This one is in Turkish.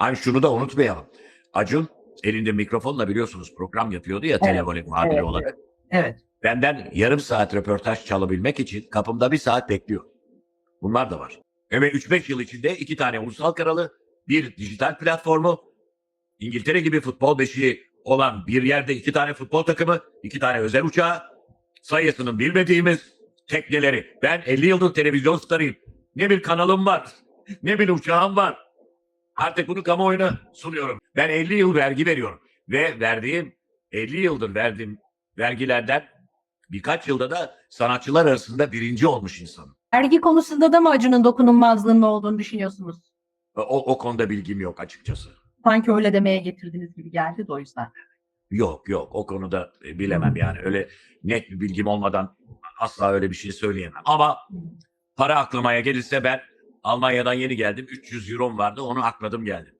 Hani şunu da unutmayalım. Acun elinde mikrofonla biliyorsunuz program yapıyordu ya televolik muhabiri evet, olarak. Evet. Benden yarım saat röportaj çalabilmek için kapımda bir saat bekliyor. Bunlar da var. Ve 3-5 yıl içinde iki tane ulusal kanalı, bir dijital platformu, İngiltere gibi futbol beşiği olan bir yerde iki tane futbol takımı, iki tane özel uçağı, sayısının bilmediğimiz tekneleri. Ben 50 yıldır televizyon starıyım. Ne bir kanalım var, ne bir uçağım var. Artık bunu kamuoyuna sunuyorum. Ben 50 yıl vergi veriyorum. Ve verdiğim 50 yıldır verdiğim vergilerden birkaç yılda da sanatçılar arasında birinci olmuş insanım. Vergi konusunda da mı Acun'un dokunulmazlığının olduğunu düşünüyorsunuz? O, o konuda bilgim yok açıkçası. Sanki öyle demeye getirdiniz gibi geldi de o yüzden. Yok yok o konuda e, bilemem yani öyle net bir bilgim olmadan asla öyle bir şey söyleyemem. Ama para aklamaya gelirse ben Almanya'dan yeni geldim 300 euro'm vardı onu akladım geldim.